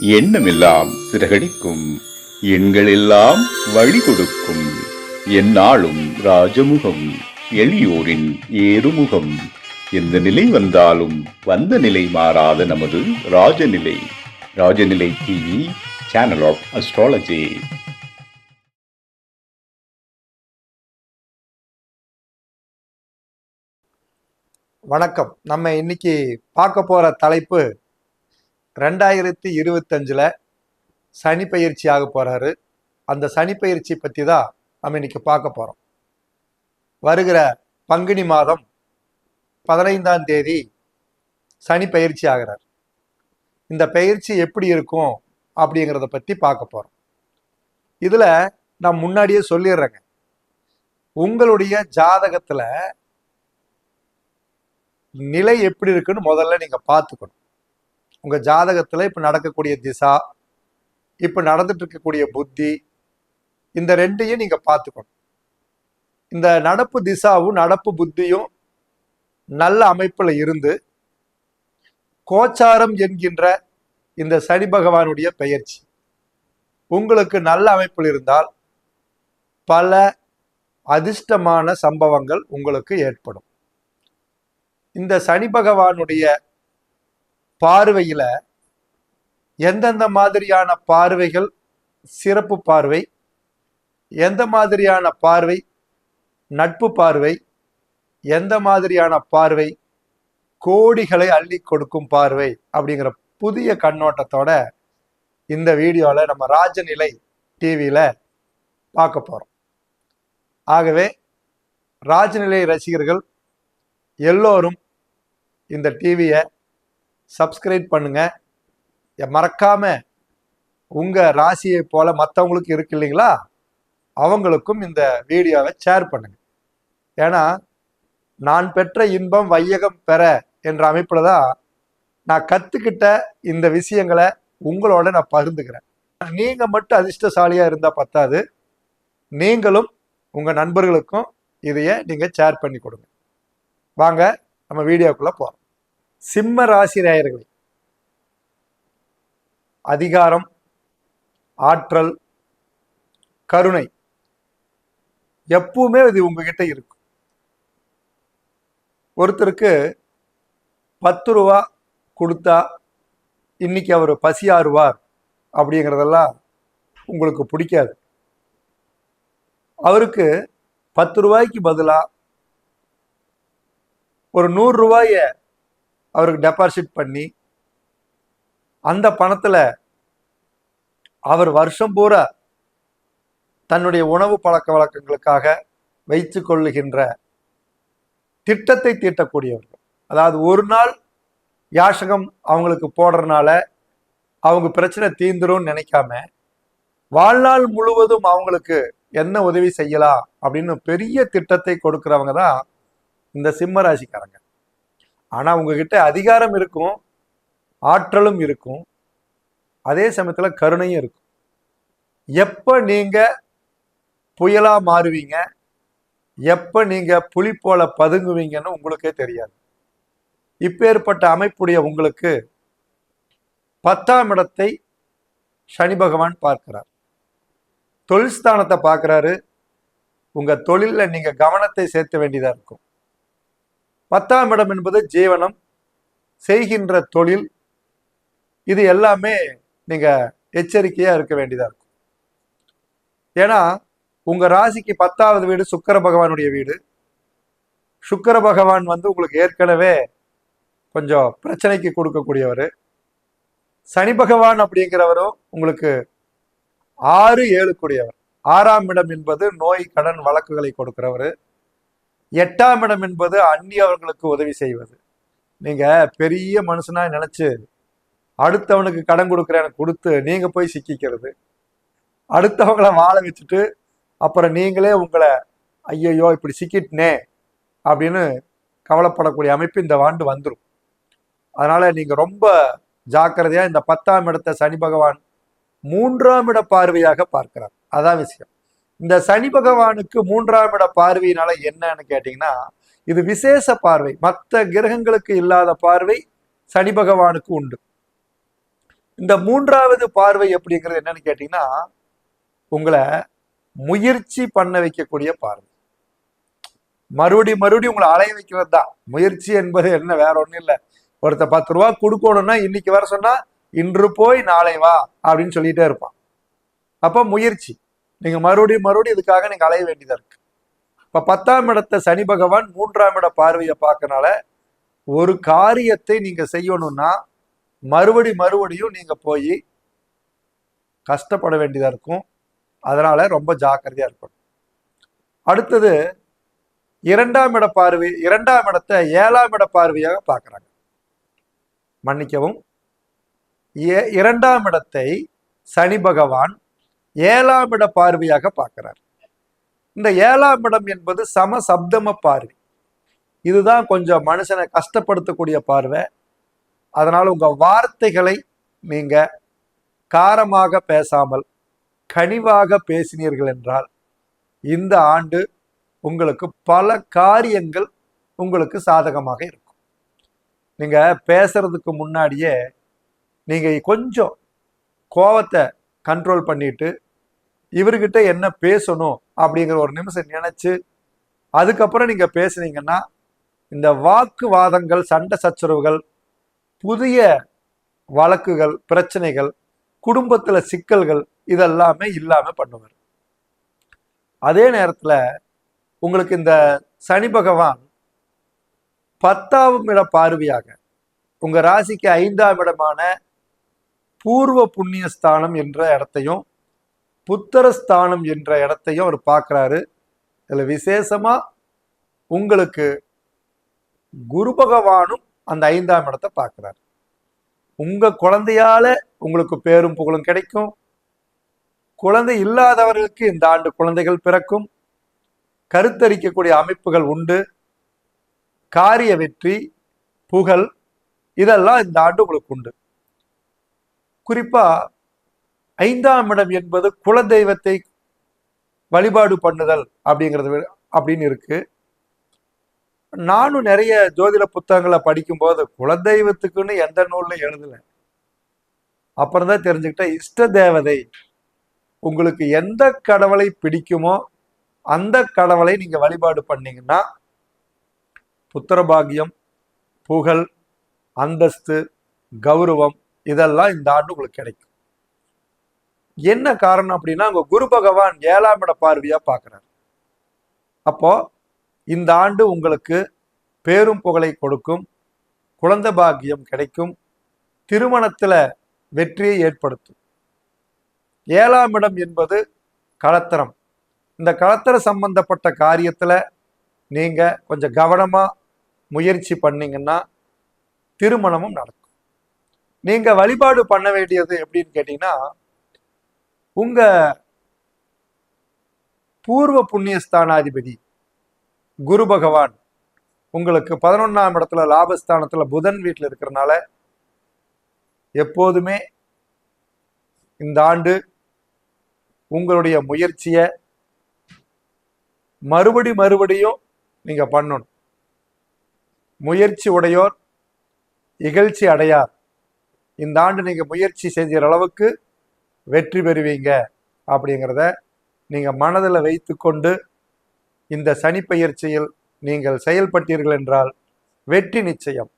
எண்ணமெல்லாம் சிறகடிக்கும். எண்களெல்லாம் வழி கொடுக்கும் எந்நாளும் ராஜமுகம் எளியோரின் ஏறுமுகம். எந்த நிலை வந்தாலும் வந்த நிலை மாறாத நமது Rajanilai. Rajanilai TV channel of astrology வணக்கம். நம்ம இன்னைக்கு பார்க்க போற தலைப்பு ரெண்டாயிரத்தி இருபத்தஞ்சில் சனி பயிற்சி ஆக போகிறாரு அந்த சனி பயிற்சி பற்றி தான் நம்ம இன்னைக்கு பார்க்க போகிறோம் வருகிற பங்குனி மாதம் பதினைந்தாம் தேதி சனி பயிற்சி ஆகிறார். இந்த பயிற்சி எப்படி இருக்கும் அப்படிங்கிறத பற்றி பார்க்க போகிறோம் இதில் நான் முன்னாடியே சொல்லிடுறேங்க. உங்களுடைய ஜாதகத்தில் நிலை எப்படி இருக்குன்னு முதல்ல நீங்கள் பார்த்துக்கணும். உங்கள் ஜாதகத்தில் இப்போ நடக்கக்கூடிய திசா இப்போ நடந்துட்டு இருக்கக்கூடிய புத்தி இந்த ரெண்டையும் நீங்கள் பார்த்துக்கணும். இந்த நடப்பு திசாவும் நடப்பு புத்தியும் நல்ல அமைப்பில் இருந்து கோச்சாரம் என்கின்ற இந்த சனி பகவானுடைய பெயர்ச்சி. உங்களுக்கு நல்ல அமைப்பில் இருந்தால் பல அதிர்ஷ்டமான சம்பவங்கள் உங்களுக்கு ஏற்படும். இந்த சனி பகவானுடைய பார்வையில எந்தெந்த மாதிரியான பார்வைகள் சிறப்பு பார்வை எந்த மாதிரியான பார்வை நட்பு பார்வை எந்த மாதிரியான பார்வை கோடிகளை அள்ளி கொடுக்கும் பார்வை அப்படிங்கிற புதிய கண்ணோட்டத்தோட இந்த வீடியோவில் நம்ம ராஜநிலை டிவியில் பார்க்க போகிறோம் ஆகவே ராஜநிலை ரசிகர்கள் எல்லோரும் இந்த டிவியை சப்ஸ்கிரைப் பண்ணுங்க. எ- மறக்காம உங்க ராசியை போல மற்றவங்களுக்கு இருக்கு இல்லைங்களா? அவங்களுக்கும் இந்த வீடியோவை ஷேர் பண்ணுங்க. ஏன்னா நான் பெற்ற இன்பம் வையகம் பெற என்ற அமைப்பில் தான் நான் கற்றுக்கிட்ட இந்த விஷயங்களை உங்களோட நான் பகிர்ந்துக்கிறேன். நீங்கள் மட்டும் அதிர்ஷ்டசாலியாக இருந்தால் பத்தாது. நீங்களும் உங்கள் நண்பர்களுக்கும் இதையே நீங்கள் ஷேர் பண்ணி கொடுங்க. வாங்க நம்ம வீடியோக்குள்ளே போகிறோம் சிம்ம ராசி நேயர்களே அதிகாரம் ஆற்றல் கருணை எப்பவுமே இது உங்ககிட்ட இருக்கும். ஒருத்தருக்கு பத்து ரூபா கொடுத்தா இன்னைக்கு அவர் பசியாறுவார் அப்படிங்கிறதெல்லாம் உங்களுக்கு பிடிக்காது. அவருக்கு பத்து ரூபாய்க்கு பதிலாக ஒரு நூறு ரூபாய அவருக்கு டெபாசிட் பண்ணி அந்த பணத்துல அவர் வருஷம் பூரா தன்னுடைய உணவு பழக்க வழக்கங்களுக்காக வைத்து கொள்ளுகின்ற திட்டத்தை தீட்டக்கூடியவர்கள். அதாவது ஒரு நாள் யாசகம் அவங்களுக்கு போடுறதுனால அவங்க பிரச்சனை தீந்துரும்னு நினைக்காம வாழ்நாள் முழுவதும் அவங்களுக்கு என்ன உதவி செய்யலாம் அப்படின்னு பெரிய திட்டத்தை கொடுக்கிறவங்க தான் இந்த சிம்ம ராசிக்காரங்க. ஆனா உங்ககிட்ட அதிகாரம் இருக்கும் ஆற்றலும் இருக்கும் அதே சமயத்துல கருணையும் இருக்கும். எப்ப நீங்க புயலா மாறுவீங்க எப்ப நீங்க புலி போல பதுங்குவீங்கன்னு உங்களுக்கே தெரியாது. இப்பேற்பட்ட அமைப்புடைய உங்களுக்கு பத்தாம் இடத்தை சனி பகவான் பார்க்கிறார். தொழில் ஸ்தானத்தை உங்கள் தொழிலில் நீங்கள் கவனத்தை சேர்த்த வேண்டியதாக இருக்கும். பத்தாம் இடம் என்பது ஜீவனம் செய்கின்ற தொழில் இது எல்லாமே நீங்கள் எச்சரிக்கையாக இருக்க வேண்டியதாக இருக்கும். ஏன்னா உங்கள் ராசிக்கு பத்தாவது வீடு சுக்கர பகவானுடைய வீடு. சுக்கர பகவான் வந்து உங்களுக்கு ஏற்கனவே கொஞ்சம் பிரச்சனைக்கு கொடுக்கக்கூடியவர். சனி பகவான் அப்படிங்கிறவரும் உங்களுக்கு ஆறு ஏழு கூடியவர். ஆறாம் இடம் என்பது நோய் கடன் வழக்குகளை கொடுக்கிறவர். எட்டாம் இடம் என்பது அந்நியவர்களுக்கு உதவி செய்வது. நீங்க பெரிய மனுஷனா நினைச்சு அடுத்தவனுக்கு கடன் கொடுக்குறேன்னு கொடுத்து நீங்க போய் சிக்கிக்கிறது. அடுத்தவங்கள வாழ வச்சுட்டு அப்புறம் நீங்களே உங்களை ஐயையோ இப்படி சிக்கிட்டனே அப்படின்னு கவலைப்படக்கூடிய அமைப்பு இந்த ஆண்டு வந்துடும் அதனால நீங்க ரொம்ப ஜாக்கிரதையா இந்த பத்தாம் இடத்தை சனி பகவான் மூன்றாம் இட பார்வையாக பார்க்கிறார். அதான் விஷயம். இந்த சனி பகவானுக்கு மூன்றாம் இட பார்வையினால என்னன்னு கேட்டீங்கன்னா இது விசேஷ பார்வை. மற்ற கிரகங்களுக்கு இல்லாத பார்வை சனி பகவானுக்கு உண்டு. இந்த மூன்றாவது பார்வை அப்படிங்கிறது என்னன்னு கேட்டீங்கன்னா உங்களை முயற்சி பண்ண வைக்கக்கூடிய பார்வை. மறுபடி மறுபடியும் உங்களை அலைய வைக்கிறது தான். முயற்சி என்பது என்ன வேற ஒன்றும் இல்லை. ஒருத்த பத்து ரூபா கொடுக்கணும்னா இன்னைக்கு வர சொன்னா இன்று போய் நாளை வா அப்படின்னு சொல்லிட்டே இருப்பான். அப்ப முயற்சி. நீங்க மறுபடியும் மறுபடியும் இதுக்காக நீங்க அலைய வேண்டியதா இருக்கு. இப்ப பத்தாம் இடத்தை சனி பகவான் மூன்றாம் இட பார்வையை பார்க்கனால ஒரு காரியத்தை நீங்க செய்யணும்னா மறுபடி மறுபடியும் நீங்க போய் கஷ்டப்பட வேண்டியதா இருக்கும். அதனால ரொம்ப ஜாக்கிரதையா இருக்கணும். அடுத்தது இரண்டாம் இட பார்வை இரண்டாம் இடத்தை ஏழாம் இட பார்வையாக பார்க்குறாங்க. மன்னிக்கவும் ஏ- இரண்டாம் இடத்தை சனி பகவான் ஏழாம் இட பார்வையாக பார்க்கிறார். இந்த ஏழாம் இடம் என்பது சம சப்தம பார்வை. இதுதான் கொஞ்சம் மனுஷனை கஷ்டப்படுத்தக்கூடிய பார்வை. அதனால் உங்கள் வார்த்தைகளை நீங்கள் காரமாக பேசாமல் கனிவாக பேசினீர்கள் என்றால் இந்த ஆண்டு உங்களுக்கு பல காரியங்கள் உங்களுக்கு சாதகமாக இருக்கும். நீங்கள் பேசுறதுக்கு முன்னாடியே நீங்கள் கொஞ்சம் கோவத்தை கண்ட்ரோல் பண்ணிட்டு இவர்கிட்ட என்ன பேசணும் அப்படிங்கிற ஒரு நிமிஷம் நினைச்சு அதுக்கப்புறம் நீங்க பேசுனீங்கன்னா இந்த வாக்குவாதங்கள் சண்டை சச்சரவுகள் புதிய வழக்குகள் பிரச்சனைகள் குடும்பத்துல சிக்கல்கள் இதெல்லாமே இல்லாம பண்ணுவார். அதே நேரத்துல உங்களுக்கு இந்த சனி பகவான் பத்தாம் இட பார்வையாக உங்க ராசிக்கு ஐந்தாம் இடமான பூர்வ புண்ணியஸ்தானம் என்ற இடத்தையும் புத்தரஸ்தானம் என்ற இடத்தையும் அவர் பார்க்குறாரு. இதில் விசேஷமாக உங்களுக்கு குரு பகவானும் அந்த ஐந்தாம் இடத்தை பார்க்குறாரு. உங்கள் குழந்தையால உங்களுக்கு பேரும் புகழும் கிடைக்கும். குழந்தை இல்லாதவர்களுக்கு இந்த ஆண்டு குழந்தைகள் பிறக்கும். கருத்தரிக்கக்கூடிய அமைப்புகள் உண்டு. காரிய வெற்றி புகழ் இதெல்லாம் இந்த ஆண்டு உங்களுக்கு உண்டு. குறிப்பாக ஐந்தாம் இடம் என்பது குலதெய்வத்தை வழிபாடு பண்ணுதல் அப்படிங்கிறது அப்படின்னு இருக்கு. நானும் நிறைய ஜோதிட புத்தகங்களை படிக்கும்போது குலதெய்வத்துக்குன்னு எந்த நூல்ல எழுதலை. அப்புறம் தான் தெரிஞ்சுக்கிட்டேன் இஷ்ட தேவதை உங்களுக்கு எந்த கடவுளை பிடிக்குமோ அந்த கடவுளை நீங்கள் வழிபாடு பண்ணீங்கன்னா புத்திரபாகியம் புகழ் அந்தஸ்து கௌரவம் இதெல்லாம் இந்த ஆண்டு உங்களுக்கு கிடைக்கும். என்ன காரணம் அப்படின்னா உங்க குரு பகவான் ஏழாம் இட பார்வையா பார்க்கிறார். அப்போ இந்த ஆண்டு உங்களுக்கு பேரும் புகழை கொடுக்கும் குழந்தை பாக்கியம் கிடைக்கும் திருமணத்துல வெற்றியை ஏற்படுத்தும். ஏழாம் இடம் என்பது களத்திரம் இந்த களத்திர சம்பந்தப்பட்ட காரியத்துல நீங்க கொஞ்சம் கவனமா முயற்சி பண்ணீங்கன்னா திருமணமும் நடக்கும். நீங்க வழிபாடு பண்ண வேண்டியது எப்படின்னு கேட்டீங்கன்னா உங்க பூர்வ புண்ணியஸ்தானாதிபதி குரு பகவான் உங்களுக்கு பதினொன்னாம் இடத்துல லாபஸ்தானத்துல புதன் வீட்டில் இருக்கிறனால எப்போதுமே இந்த ஆண்டு உங்களுடைய முயற்சியை மறுபடி மறுபடியும் நீங்க பண்ணணும். முயற்சி உடையோர் இகழ்ச்சி அடையார். இந்த ஆண்டு நீங்க முயற்சி செய்கிற அளவுக்கு வெற்றி பெறுவீங்க அப்படிங்கிறத நீங்கள் மனதில் வைத்துக்கொண்டு இந்த சனி பயிற்சியில் நீங்கள் செயல்பட்டீர்கள் என்றால் வெற்றி நிச்சயம்.